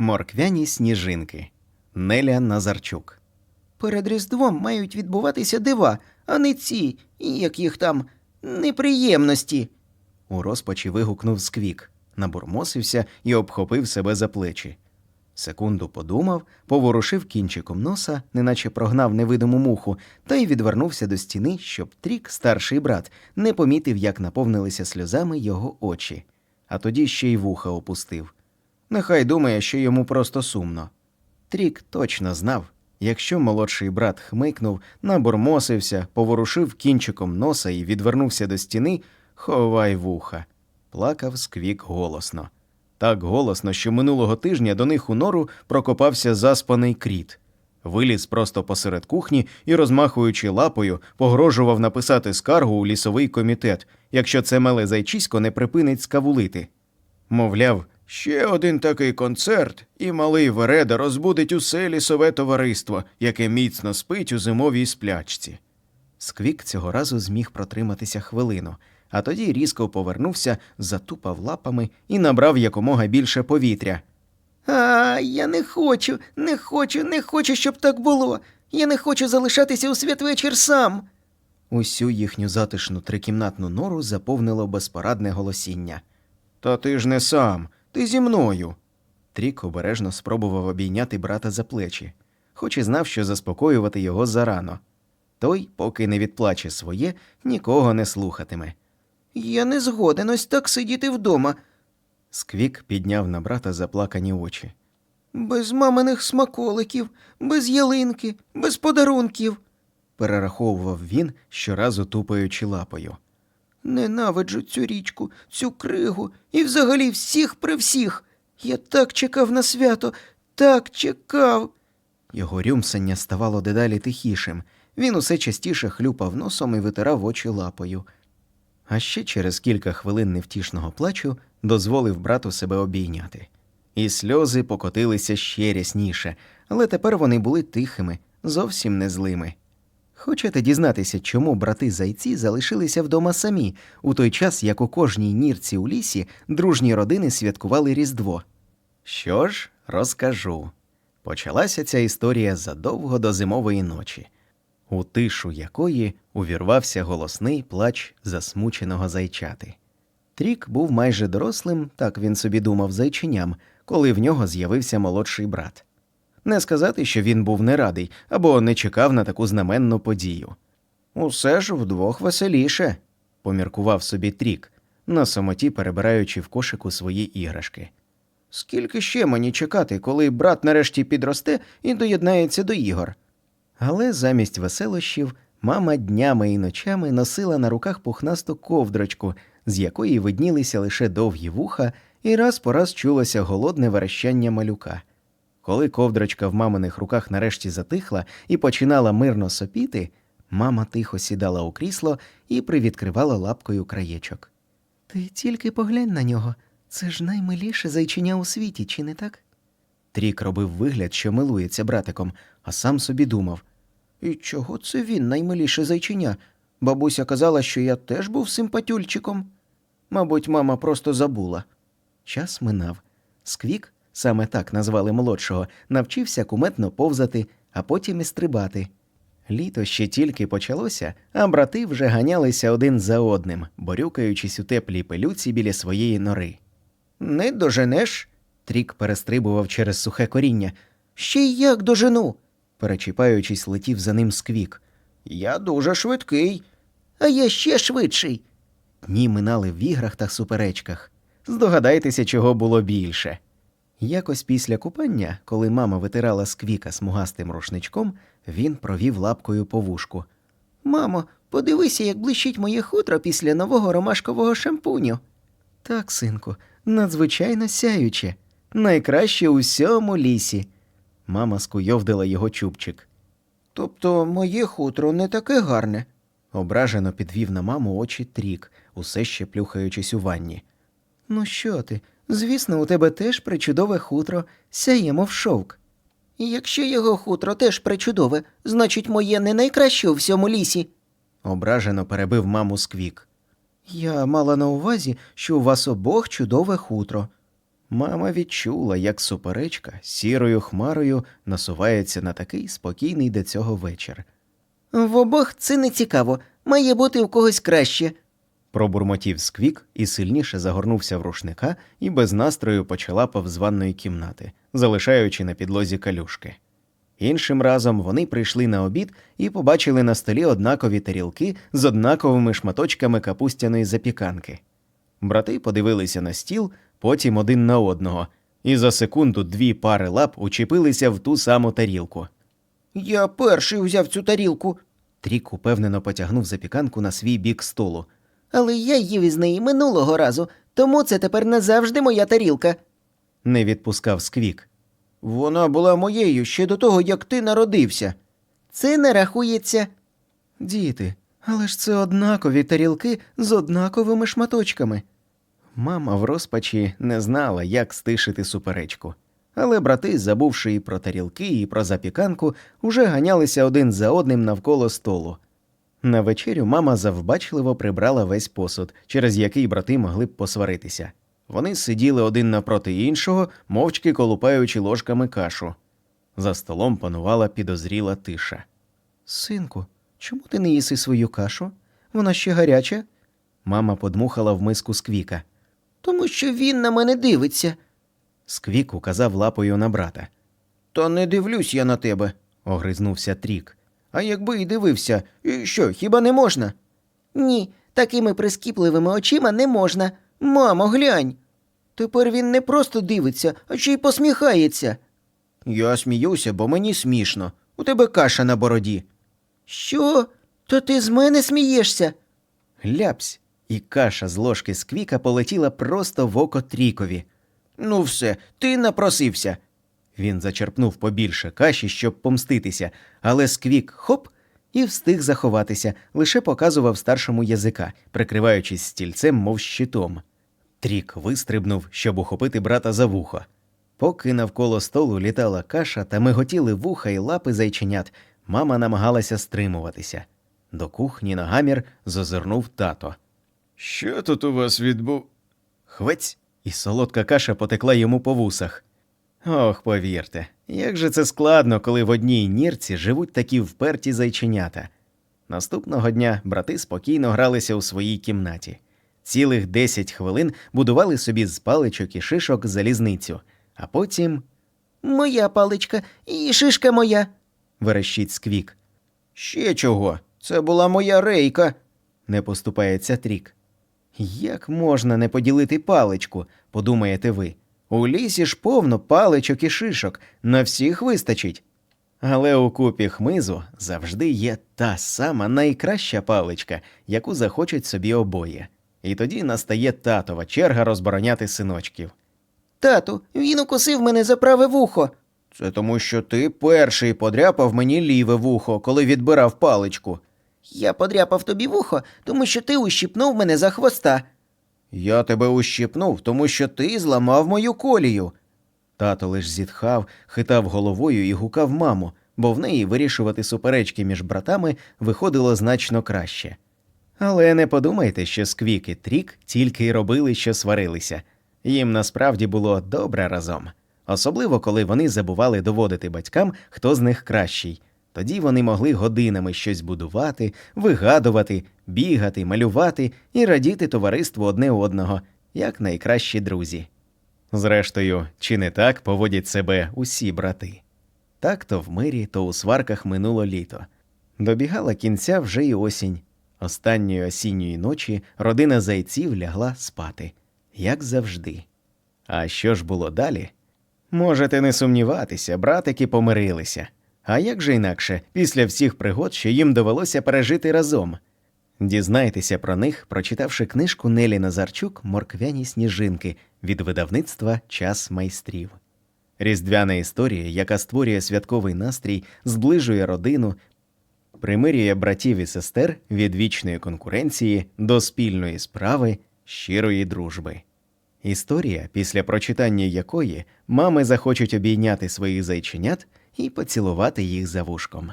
Морквяні сніжинки. Неля Назарчук. Перед Різдвом мають відбуватися дива, а не ці, як їх там, неприємності. У розпачі вигукнув сквік, набурмосився і обхопив себе за плечі. Секунду подумав, поворушив кінчиком носа, неначе прогнав невидиму муху, та й відвернувся до стіни, щоб трік, старший брат, не помітив, як наповнилися сльозами його очі, а тоді ще й вуха опустив. Нехай думає, що йому просто сумно. Трік точно знав, якщо молодший брат хмикнув, набурмосився, поворушив кінчиком носа і відвернувся до стіни, ховай вуха. Плакав сквік голосно. Так голосно, що минулого тижня до них у нору прокопався заспаний кріт. Виліз просто посеред кухні і, розмахуючи лапою, погрожував написати скаргу у лісовий комітет, якщо це мале зайчисько не припинить скавулити. Мовляв, ще один такий концерт, і малий Вереда розбудить усе лісове товариство, яке міцно спить у зимовій сплячці. Сквік цього разу зміг протриматися хвилину, а тоді різко повернувся, затупав лапами і набрав якомога більше повітря. А, я не хочу, не хочу, не хочу, щоб так було. Я не хочу залишатися у святвечір сам. Усю їхню затишну трикімнатну нору заповнило безпорадне голосіння. Та ти ж не сам, ти зі мною. Трік обережно спробував обійняти брата за плечі, хоч і знав, що заспокоювати його зарано. Той, поки не відплаче своє, нікого не слухатиме. Я не згоден ось так сидіти вдома, Сквік підняв на брата заплакані очі. без маминих смаколиків, без ялинки, без подарунків. Перераховував він, щоразу тупаючи лапою. Ненавиджу цю річку, цю кригу і взагалі всіх при всіх. Я так чекав на свято, так чекав. Його рюмсання ставало дедалі тихішим. Він усе частіше хлюпав носом і витирав очі лапою. А ще через кілька хвилин невтішного плачу дозволив брату себе обійняти. І сльози покотилися ще рясніше, але тепер вони були тихими, зовсім не злими. Хочете дізнатися, чому брати зайці залишилися вдома самі, у той час, як у кожній нірці у лісі дружні родини святкували Різдво? Що ж, розкажу. Почалася ця історія задовго до зимової ночі, у тишу якої увірвався голосний плач засмученого зайчати. Трік був майже дорослим, так він собі думав зайченям, коли в нього з'явився молодший брат. Не сказати, що він був не радий або не чекав на таку знаменну подію. Усе ж вдвох веселіше, поміркував собі Трік, на самоті перебираючи в кошику свої іграшки. Скільки ще мені чекати, коли брат нарешті підросте і доєднається до ігор? Але замість веселощів мама днями і ночами носила на руках пухнасту ковдрочку, з якої виднілися лише довгі вуха, і раз по раз чулося голодне верещання малюка. Коли ковдрочка в маминих руках нарешті затихла і починала мирно сопіти, мама тихо сідала у крісло і привідкривала лапкою краєчок. Ти тільки поглянь на нього. Це ж наймиліше зайчиня у світі, чи не так? Трік робив вигляд, що милується братиком, а сам собі думав. І чого це він наймиліше зайчиня? Бабуся казала, що я теж був симпатюльчиком. Мабуть, мама просто забула. Час минав. Сквік, саме так назвали молодшого, навчився куметно повзати, а потім і стрибати. Літо ще тільки почалося, а брати вже ганялися один за одним, борюкаючись у теплій пилюці біля своєї нори. Не доженеш? Трік перестрибував через сухе коріння. Ще й як дожену. перечіпаючись, летів за ним сквік. Я дуже швидкий, а я ще швидший. Дні минали в іграх та суперечках. Здогадайтеся, чого було більше. Якось після купання, коли мама витирала сквіка смугастим рушничком, він провів лапкою по вушку. Мамо, подивися, як блищить моє хутро після нового ромашкового шампуню. Так, синку, надзвичайно сяюче, найкраще у всьому лісі. Мама скуйовдила його чубчик. Тобто моє хутро не таке гарне, ображено підвів на маму очі трік, усе ще плюхаючись у ванні. Ну що ти? Звісно, у тебе теж причудове хутро, сяє, мов шовк. Якщо його хутро теж причудове, значить моє не найкраще у всьому лісі. ображено перебив маму сквік. Я мала на увазі, що у вас обох чудове хутро. Мама відчула, як суперечка сірою хмарою насувається на такий спокійний до цього вечір. В обох це не цікаво. Має бути у когось краще. Пробурмотів сквік і сильніше загорнувся в рушника і без настрою почалапав з ванної кімнати, залишаючи на підлозі калюшки. Іншим разом вони прийшли на обід і побачили на столі однакові тарілки з однаковими шматочками капустяної запіканки. Брати подивилися на стіл, потім один на одного, і за секунду дві пари лап учепилися в ту саму тарілку. Я перший взяв цю тарілку, Трік упевнено потягнув запіканку на свій бік столу. Але я їв із неї минулого разу, тому це тепер назавжди моя тарілка. Не відпускав сквік. Вона була моєю ще до того, як ти народився. Це не рахується. Діти, але ж це однакові тарілки з однаковими шматочками. Мама в розпачі не знала, як стишити суперечку. Але брати, забувши і про тарілки, і про запіканку, уже ганялися один за одним навколо столу. На вечерю мама завбачливо прибрала весь посуд, через який брати могли б посваритися. Вони сиділи один напроти іншого, мовчки колупаючи ложками кашу. За столом панувала підозріла тиша. Синку, чому ти не їси свою кашу? Вона ще гаряча. Мама подмухала в миску сквіка. Тому що він на мене дивиться. Сквік указав лапою на брата. Та не дивлюсь я на тебе. Огризнувся трік. А якби і дивився, і що, хіба не можна? Ні, такими прискіпливими очима не можна. Мамо, глянь. Тепер він не просто дивиться, а ще й посміхається. Я сміюся, бо мені смішно. У тебе каша на бороді. Що? То ти з мене смієшся? Ляпсь, і каша з ложки сквіка полетіла просто в око трікові. Ну все, ти напросився. Він зачерпнув побільше каші, щоб помститися, але сквік хоп і встиг заховатися, лише показував старшому язика, прикриваючись стільцем, мов щитом. Трік вистрибнув, щоб ухопити брата за вухо. Поки навколо столу літала каша та миготіли вуха й лапи зайченят, мама намагалася стримуватися. До кухні на гамір зазирнув тато. Що тут у вас відбув? Хвець, і солодка каша потекла йому по вусах. Ох, повірте, як же це складно, коли в одній нірці живуть такі вперті зайченята. Наступного дня брати спокійно гралися у своїй кімнаті. Цілих десять хвилин будували собі з паличок і шишок залізницю, а потім Моя паличка і шишка моя. верещить сквік. Ще чого? Це була моя рейка. Не поступається трік. Як можна не поділити паличку, подумаєте ви. У лісі ж повно паличок і шишок, на всіх вистачить. Але у купі хмизу завжди є та сама найкраща паличка, яку захочуть собі обоє. І тоді настає татова черга розбороняти синочків. Тату, він укусив мене за праве вухо. Це тому, що ти перший подряпав мені ліве вухо, коли відбирав паличку. Я подряпав тобі вухо, тому що ти ущипнув мене за хвоста. Я тебе ущипнув, тому що ти зламав мою колію. Тато лиш зітхав, хитав головою і гукав маму, бо в неї вирішувати суперечки між братами виходило значно краще. Але не подумайте, що сквік і трік тільки й робили, що сварилися. Їм насправді було добре разом, особливо коли вони забували доводити батькам, хто з них кращий. Тоді вони могли годинами щось будувати, вигадувати, бігати, малювати і радіти товариству одне одного, як найкращі друзі. Зрештою, чи не так поводять себе усі брати? Так то в мирі, то у сварках минуло літо. Добігала кінця вже й осінь. Останньої осінньої ночі родина зайців лягла спати, як завжди. А що ж було далі? Можете не сумніватися, братики помирилися. А як же інакше, після всіх пригод, що їм довелося пережити разом? Дізнайтеся про них, прочитавши книжку Нелі Назарчук Морквяні сніжинки від видавництва Час майстрів. Різдвяна історія, яка створює святковий настрій, зближує родину, примирює братів і сестер від вічної конкуренції до спільної справи, щирої дружби. Історія, після прочитання якої мами захочуть обійняти своїх зайченят і поцілувати їх за вушком.